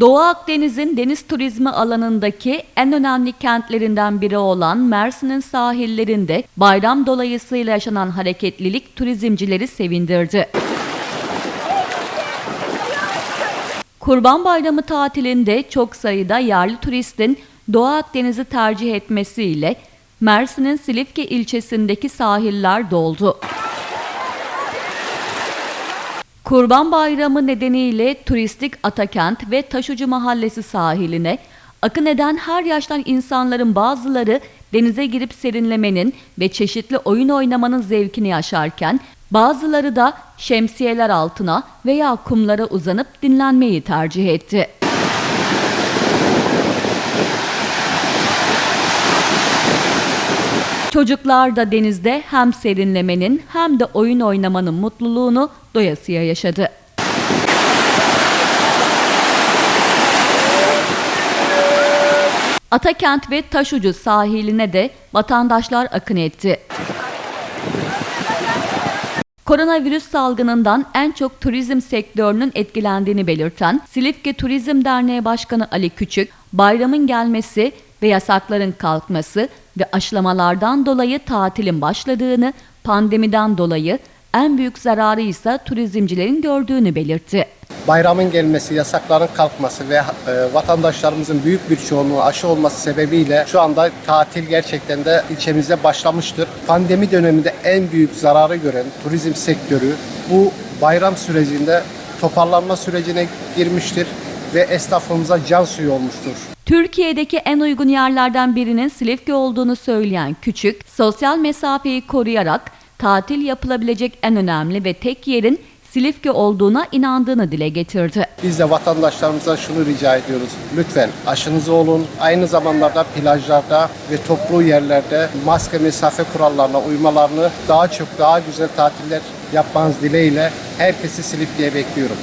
Doğu Akdeniz'in deniz turizmi alanındaki en önemli kentlerinden biri olan Mersin'in sahillerinde bayram dolayısıyla yaşanan hareketlilik turizmcileri sevindirdi. Kurban Bayramı tatilinde çok sayıda yerli turistin Doğu Akdeniz'i tercih etmesiyle Mersin'in Silifke ilçesindeki sahiller doldu. Kurban Bayramı nedeniyle turistik Atakent ve Taşucu Mahallesi sahiline akın eden her yaştan insanların bazıları denize girip serinlemenin ve çeşitli oyun oynamanın zevkini yaşarken bazıları da şemsiyeler altına veya kumlara uzanıp dinlenmeyi tercih etti. Çocuklar da denizde hem serinlemenin hem de oyun oynamanın mutluluğunu doyasıya yaşadı. Atakent ve Taşucu sahiline de vatandaşlar akın etti. Koronavirüs salgınından en çok turizm sektörünün etkilendiğini belirten Silifke Turizm Derneği Başkanı Ali Küçük, bayramın gelmesi ve yasakların kalkması ve aşılamalardan dolayı tatilin başladığını, pandemiden dolayı en büyük zararı ise turizmcilerin gördüğünü belirtti. bayramın gelmesi, yasakların kalkması ve e, vatandaşlarımızın büyük bir çoğunluğu aşı olması sebebiyle şu anda tatil gerçekten de ilçemizde başlamıştır. Pandemi döneminde en büyük zararı gören turizm sektörü bu bayram sürecinde toparlanma sürecine girmiştir ve esnafımıza can suyu olmuştur. Türkiye'deki en uygun yerlerden birinin Silifke olduğunu söyleyen Küçük, sosyal mesafeyi koruyarak tatil yapılabilecek en önemli ve tek yerin Silifke olduğuna inandığını dile getirdi. Biz de vatandaşlarımıza şunu rica ediyoruz. Lütfen aşınızı olun. Aynı zamanlarda plajlarda ve toplu yerlerde maske mesafe kurallarına uymalarını daha çok daha güzel tatiller yapmanız dileğiyle herkesi Silifke'ye bekliyorum.